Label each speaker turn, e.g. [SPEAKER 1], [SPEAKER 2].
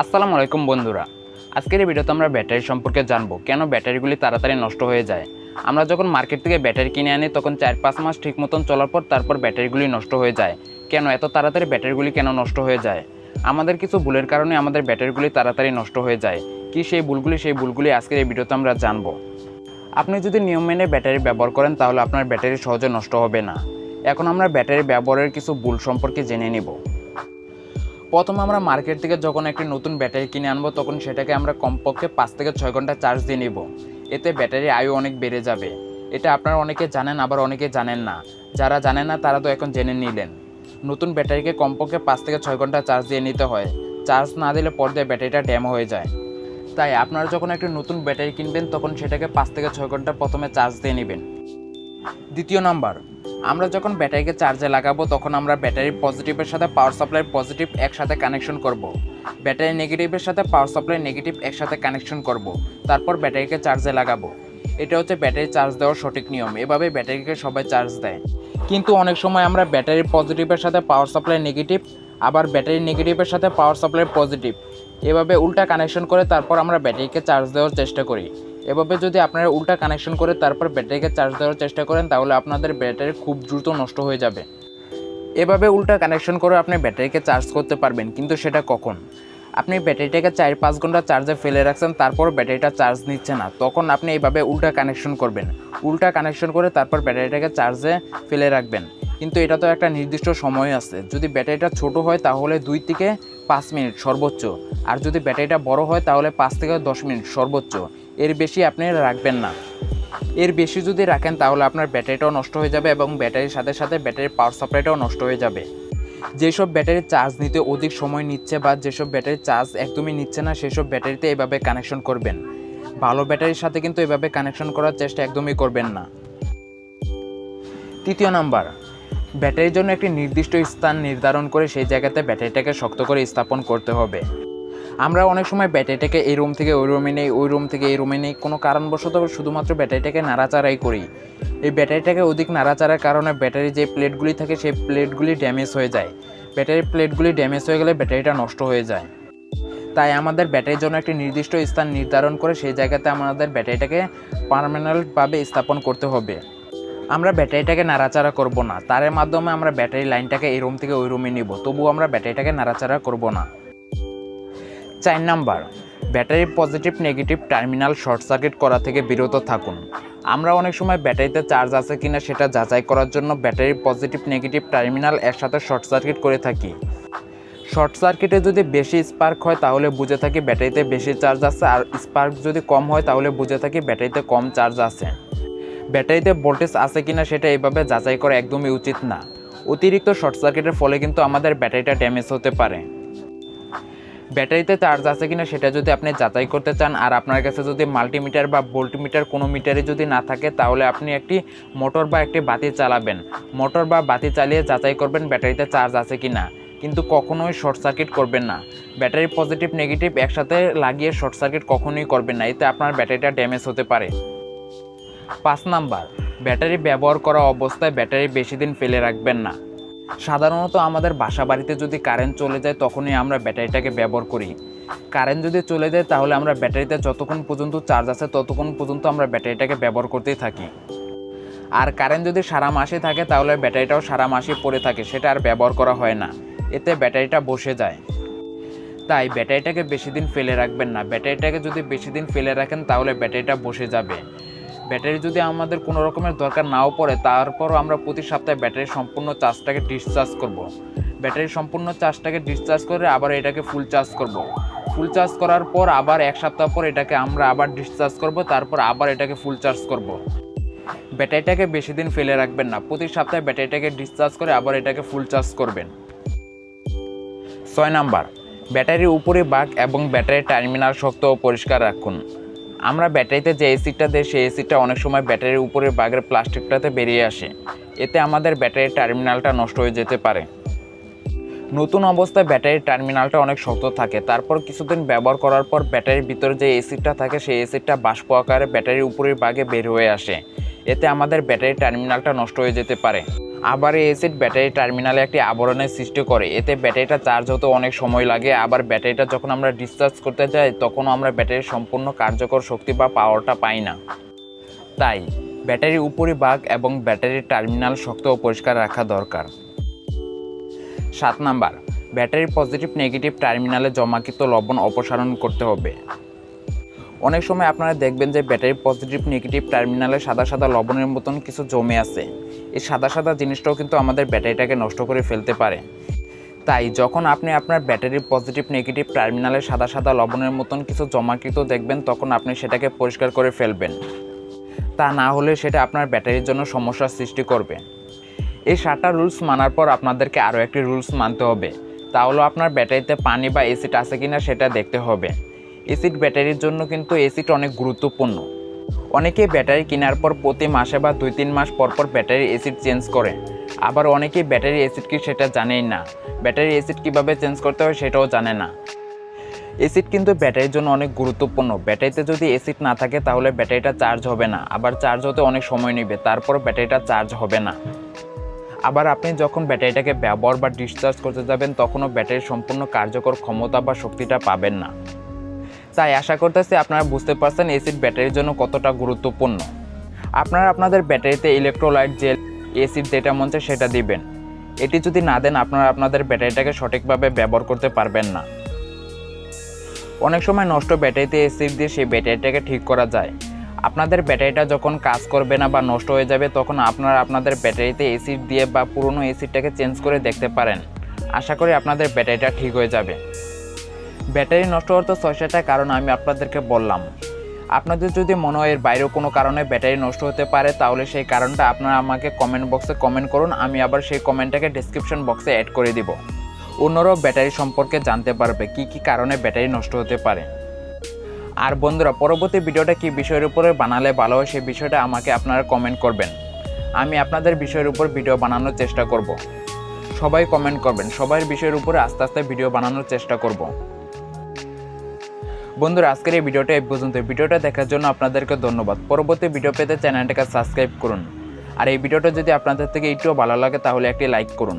[SPEAKER 1] আসসালামু আলাইকুম বন্ধুরা। আজকের এই ভিডিওতে আমরা ব্যাটারি সম্পর্কে জানব, কেন ব্যাটারিগুলি তাড়াতাড়ি নষ্ট হয়ে যায়। আমরা যখন মার্কেট থেকে ব্যাটারি কিনে আনি, তখন চার পাঁচ মাস ঠিক মতন চলার পর তারপর ব্যাটারিগুলি নষ্ট হয়ে যায়। কেন এত তাড়াতাড়ি ব্যাটারিগুলি কেন নষ্ট হয়ে যায়? আমাদের কিছু ভুলের কারণে আমাদের ব্যাটারিগুলি তাড়াতাড়ি নষ্ট হয়ে যায়। কি সেই ভুলগুলি সেই ভুলগুলি আজকের এই ভিডিওতে আমরা জানব। আপনি যদি নিয়ম মেনে ব্যাটারি ব্যবহার করেন, তাহলে আপনার ব্যাটারি সহজে নষ্ট হবে না। এখন আমরা ব্যাটারি ব্যবহারের কিছু ভুল সম্পর্কে জেনে নিব। প্রথমে আমরা মার্কেট থেকে যখন একটি নতুন ব্যাটারি কিনে আনব, তখন সেটাকে আমরা কমপক্ষে পাঁচ থেকে ছয় ঘণ্টা চার্জ দিয়ে নিব। এতে ব্যাটারি আয়ু অনেক বেড়ে যাবে। এটা আপনারা অনেকে জানেন, আবার অনেকে জানেন না। যারা জানেন না, তারা তো এখন জেনে নিলেন। নতুন ব্যাটারিকে কমপক্ষে পাঁচ থেকে ছয় ঘণ্টা চার্জ দিয়ে নিতে হয়। চার্জ না দিলে পর্যায়ে ব্যাটারিটা ড্যাম হয়ে যায়। তাই আপনারা যখন একটি নতুন ব্যাটারি কিনবেন, তখন সেটাকে পাঁচ থেকে ছয় ঘণ্টা প্রথমে চার্জ দিয়ে নেবেন। দ্বিতীয় নাম্বার আমরা যখন ব্যাটারিকে চার্জে লাগাবো, তখন আমরা ব্যাটারির পজিটিভের সাথে পাওয়ার সাপ্লাই পজিটিভ একসাথে কানেকশন করব। ব্যাটারি নেগেটিভের সাথে পাওয়ার সাপ্লাই নেগেটিভ একসাথে কানেকশন করব। তারপর ব্যাটারিকে চার্জে লাগাবো। এটা হচ্ছে ব্যাটারি চার্জ দেওয়ার সঠিক নিয়ম। এভাবে ব্যাটারিকে সবাই চার্জ দেয়। কিন্তু অনেক সময় আমরা ব্যাটারির পজিটিভের সাথে পাওয়ার সাপ্লাই নেগেটিভ আবার ব্যাটারি নেগেটিভের সাথে পাওয়ার সাপ্লাই পজিটিভ এভাবে উল্টা কানেকশন করে তারপর আমরা ব্যাটারিকে চার্জ দেওয়ার চেষ্টা করি। এভাবে যদি আপনারা উল্টা কানেকশন করে তারপর ব্যাটারিকে চার্জ দেওয়ার চেষ্টা করেন, তাহলে আপনাদের ব্যাটারি খুব দ্রুত নষ্ট হয়ে যাবে। এভাবে উল্টা কানেকশন করে আপনি ব্যাটারিকে চার্জ করতে পারবেন, কিন্তু সেটা কখন? আপনি ব্যাটারিটাকে চার পাঁচ ঘণ্টা চার্জে ফেলে রাখছেন, তারপর ব্যাটারিটা চার্জ নিচ্ছে না, তখন আপনি এইভাবে উল্টা কানেকশন করবেন। উল্টা কানেকশন করে তারপর ব্যাটারিটাকে চার্জে ফেলে রাখবেন। কিন্তু এটা তো একটা নির্দিষ্ট সময় আছে। যদি ব্যাটারিটা ছোট হয়, তাহলে দুই থেকে পাঁচ মিনিট সর্বোচ্চ। আর যদি ব্যাটারিটা বড় হয়, তাহলে পাঁচ থেকে দশ মিনিট সর্বোচ্চ। এর বেশি আপনি রাখবেন না। এর বেশি যদি রাখেন, তাহলে আপনার ব্যাটারিটাও নষ্ট হয়ে যাবে এবং ব্যাটারির সাথে সাথে ব্যাটারির পাওয়ার সাপ্লাইটাও নষ্ট হয়ে যাবে। যেসব ব্যাটারি চার্জ নিতে অধিক সময় নিচ্ছে বা যেসব ব্যাটারি চার্জ একদমই নিচ্ছে না, সেসব ব্যাটারিতে এভাবে কানেকশন করবেন। ভালো ব্যাটারির সাথে কিন্তু এভাবে কানেকশন করার চেষ্টা একদমই করবেন না। তৃতীয় নাম্বার, ব্যাটারির জন্য একটি নির্দিষ্ট স্থান নির্ধারণ করে সেই জায়গাতে ব্যাটারিটাকে শক্ত করে স্থাপন করতে হবে। আমরা অনেক সময় ব্যাটারিটাকে এই রুম থেকে ওই রুমে নেই, ওই রুম থেকে এই রুমে নেই। কোনো কারণবশত শুধুমাত্র ব্যাটারিটাকে নাড়াচাড়াই করি। এই ব্যাটারিটাকে অধিক নাড়াচাড়ার কারণে ব্যাটারি যে প্লেটগুলি থাকে, সেই প্লেটগুলি ড্যামেজ হয়ে যায়। ব্যাটারির প্লেটগুলি ড্যামেজ হয়ে গেলে ব্যাটারিটা নষ্ট হয়ে যায়। তাই আমাদের ব্যাটারির জন্য একটি নির্দিষ্ট স্থান নির্ধারণ করে সেই জায়গাতে আমাদের ব্যাটারিটাকে পারমানেন্টভাবে স্থাপন করতে হবে। আমরা ব্যাটারিটাকে নাড়াচাড়া করব না। তারের মাধ্যমে আমরা ব্যাটারি লাইনটাকে এই রুম থেকে ওই রুমে নিব। তবুও আমরা ব্যাটারিটাকে নাড়াচাড়া করব না। চার নাম্বার ব্যাটারির positive, negative, terminal, short circuit করা থেকে বিরত থাকুন। আমরা অনেক সময় ব্যাটারিতে চার্জ আছে কিনা সেটা যাচাই করার জন্য ব্যাটারির পজিটিভ, নেগেটিভ, টার্মিনাল একসাথে শর্ট সার্কিট করে থাকি। শর্ট সার্কিটে যদি বেশি স্পার্ক হয় তাহলে বুঝে থাকি ব্যাটারিতে বেশি চার্জ আছে, আর স্পার্ক যদি কম হয় তাহলে বুঝে থাকি ব্যাটারিতে কম চার্জ আছে। ব্যাটারিতে ভোল্টেজ আছে কিনা সেটা এইভাবে যাচাই করা একদমই উচিত না। অতিরিক্ত শর্ট সার্কিটের ফলে কিন্তু আমাদের ব্যাটারিটা ড্যামেজ হতে পারে। ব্যাটারিতে চার্জ আছে কিনা সেটা যদি আপনি যাচাই করতে চান, আর আপনার কাছে যদি মাল্টিমিটার বা ভোল্টমিটার কোনো মিটারে যদি না থাকে, তাহলে আপনি একটি মোটর বা একটি বাতি চালাবেন। মোটর বা বাতি চালিয়ে যাচাই করবেন ব্যাটারিতে চার্জ আছে কিনা। কিন্তু কখনোই শর্ট সার্কিট করবেন না। ব্যাটারি পজিটিভ নেগেটিভ একসাথে লাগিয়ে শর্ট সার্কিট কখনোই করবেন না। এতে আপনার ব্যাটারিটা ড্যামেজ হতে পারে। পাঁচ নাম্বার, ব্যাটারি ব্যবহার করা অবস্থায় ব্যাটারি বেশি দিন ফেলে রাখবেন না। সাধারণত আমাদের বাসা বাড়িতে যদি কারেন্ট চলে যায়, তখনই আমরা ব্যাটারিটাকে ব্যবহার করি। কারেন্ট যদি চলে যায়, তাহলে আমরা ব্যাটারিতে যতক্ষণ পর্যন্ত চার্জ আছে, ততক্ষণ পর্যন্ত আমরা ব্যাটারিটাকে ব্যবহার করতেই থাকি। আর কারেন্ট যদি সারা মাসে থাকে, তাহলে ব্যাটারিটাও সারা মাসে পড়ে থাকে, সেটা আর ব্যবহার করা হয় না। এতে ব্যাটারিটা বসে যায়। তাই ব্যাটারিটাকে বেশি দিন ফেলে রাখবেন না। ব্যাটারিটাকে যদি বেশি দিন ফেলে রাখেন, তাহলে ব্যাটারিটা বসে যাবে। ব্যাটারি যদি আমাদের কোনো রকমের দরকার নাও পড়ে, তারপরও আমরা প্রতি সপ্তাহে ব্যাটারি সম্পূর্ণ চার্জটাকে ডিসচার্জ করব। ব্যাটারি সম্পূর্ণ চার্জটাকে ডিসচার্জ করে আবার এটাকে ফুল চার্জ করব। ফুল চার্জ করার পর আবার এক সপ্তাহ পর এটাকে আমরা আবার ডিসচার্জ করব, তারপর আবার এটাকে ফুল চার্জ করব। ব্যাটারিটাকে বেশি দিন ফেলে রাখবেন না, প্রতি সপ্তাহে ব্যাটারিটাকে ডিসচার্জ করে আবার এটাকে ফুল চার্জ করবেন ছয় নাম্বার, ব্যাটারির উপরে বাঘ এবং ব্যাটারির টার্মিনাল শক্ত ও পরিষ্কার রাখুন আমরা ব্যাটারিতে যে এসিডটা দেয়, সেই এসিডটা অনেক সময় ব্যাটারির উপরের বাঘের প্লাস্টিকটাতে বেরিয়ে আসে। এতে আমাদের ব্যাটারির টার্মিনালটা নষ্ট হয়ে যেতে পারে। নতুন অবস্থায় ব্যাটারির টার্মিনালটা অনেক শক্ত থাকে। তারপর কিছুদিন ব্যবহার করার পর ব্যাটারির ভিতরে যে এসিডটা থাকে, সেই এসিডটা বাষ্প আকারে ব্যাটারির উপরের বাগে বের হয়ে আসে। এতে আমাদের ব্যাটারির টার্মিনালটা নষ্ট হয়ে যেতে পারে। আবার এই অ্যাসিড ব্যাটারি টার্মিনালে একটি আবরণের সৃষ্টি করে। এতে ব্যাটারিটা চার্জ হতে অনেক সময় লাগে। আবার ব্যাটারিটা যখন আমরা ডিসচার্জ করতে যাই, তখনও আমরা ব্যাটারির সম্পূর্ণ কার্যকর শক্তি বা পাওয়ারটা পাই না। তাই ব্যাটারির উপরে উপরিভাগ এবং ব্যাটারির টার্মিনাল শক্ত ও পরিষ্কার রাখা দরকার। সাত নাম্বার ব্যাটারির পজিটিভ নেগেটিভ টার্মিনালে জমাকৃত লবণ অপসারণ করতে হবে। অনেক সময় আপনারা দেখবেন যে ব্যাটারি পজিটিভ নেগেটিভ টার্মিনালে সাদা সাদা লবণের মতন কিছু জমে আছে। এই সাদা সাদা জিনিসটাও কিন্তু আমাদের ব্যাটারিটাকে নষ্ট করে ফেলতে পারে। তাই যখন আপনি আপনার ব্যাটারির পজিটিভ নেগেটিভ টার্মিনালে সাদা সাদা লবণের মতন কিছু জমাকৃত দেখবেন, তখন আপনি সেটাকে পরিষ্কার করে ফেলবেন। তা না হলে সেটা আপনার ব্যাটারির জন্য সমস্যার সৃষ্টি করবে। এই সাতটা রুলস মানার পর আপনাদেরকে আরও একটি রুলস মানতে হবে। তা হলো আপনার ব্যাটারিতে পানি বা এসিড আছে কিনা সেটা দেখতে হবে। এসিড ব্যাটারির জন্য কিন্তু এসিড অনেক গুরুত্বপূর্ণ। অনেকেই ব্যাটারি কেনার পর প্রতি মাসে বা দুই তিন মাস পর পর ব্যাটারি এসিড চেঞ্জ করে। আবার অনেকেই ব্যাটারি এসিড কি সেটা জানেই না। ব্যাটারি এসিড কীভাবে চেঞ্জ করতে হয় সেটাও জানে না। এসিড কিন্তু ব্যাটারির জন্য অনেক গুরুত্বপূর্ণ। ব্যাটারিতে যদি এসিড না থাকে তাহলে ব্যাটারিটা চার্জ হবে না। আবার চার্জ হতে অনেক সময় নেবে তারপর ব্যাটারিটা চার্জ হবে না। আবার আপনি যখন ব্যাটারিটাকে ব্যবহার বা ডিসচার্জ করতে যাবেন, তখনও ব্যাটারির সম্পূর্ণ কার্যকর ক্ষমতা বা শক্তিটা পাবেন না। তাই আশা করতেছি আপনারা বুঝতে পারছেন এসিড ব্যাটারির জন্য কতটা গুরুত্বপূর্ণ। আপনারা আপনাদের ব্যাটারিতে ইলেকট্রোলাইট জেল এসিড যেটা মন সেটা দিবেন। এটি যদি না দেন আপনারা আপনাদের ব্যাটারিটাকে সঠিকভাবে ব্যবহার করতে পারবেন না। অনেক সময় নষ্ট ব্যাটারিতে এসিড দিয়ে সেই ব্যাটারিটাকে ঠিক করা যায়। আপনাদের ব্যাটারিটা যখন কাজ করবে না বা নষ্ট হয়ে যাবে, তখন আপনারা আপনাদের ব্যাটারিতে এসিড দিয়ে বা পুরনো এসিডটাকে চেঞ্জ করে দেখতে পারেন। আশা করি আপনাদের ব্যাটারিটা ঠিক হয়ে যাবে। ব্যাটারি নষ্ট হওয়ার তো ছয় সাতটা কারণ আমি আপনাদেরকে বললাম। আপনাদের যদি মনে হয় এর বাইরেও কোনো কারণে ব্যাটারি নষ্ট হতে পারে, তাহলে সেই কারণটা আপনারা আমাকে কমেন্ট বক্সে কমেন্ট করুন, আমি আবার সেই কমেন্টটাকে ডিসক্রিপশন বক্সে অ্যাড করে দিব। অন্যরাও ব্যাটারি সম্পর্কে জানতে পারবে কি কি কারণে ব্যাটারি নষ্ট হতে পারে। আর বন্ধুরা, পরবর্তী ভিডিওটা কি বিষয়ের উপরে বানালে ভালো হয় সেই বিষয়টা আমাকে আপনারা কমেন্ট করবেন। আমি আপনাদের বিষয়ের উপর ভিডিও বানানোর চেষ্টা করব। সবাই কমেন্ট করবেন, সবার বিষয়ের উপরে আস্তে আস্তে ভিডিও বানানোর চেষ্টা করব। বন্ধুরা, আজকের এই ভিডিওটা এই পর্যন্ত ভিডিওটা দেখার জন্য আপনাদেরকে ধন্যবাদ। পরবর্তী ভিডিও পেতে চ্যানেলটাকে সাবস্ক্রাইব করুন। আর এই ভিডিওটা যদি আপনাদের থেকে একটুও ভালো লাগে, তাহলে একটি লাইক করুন।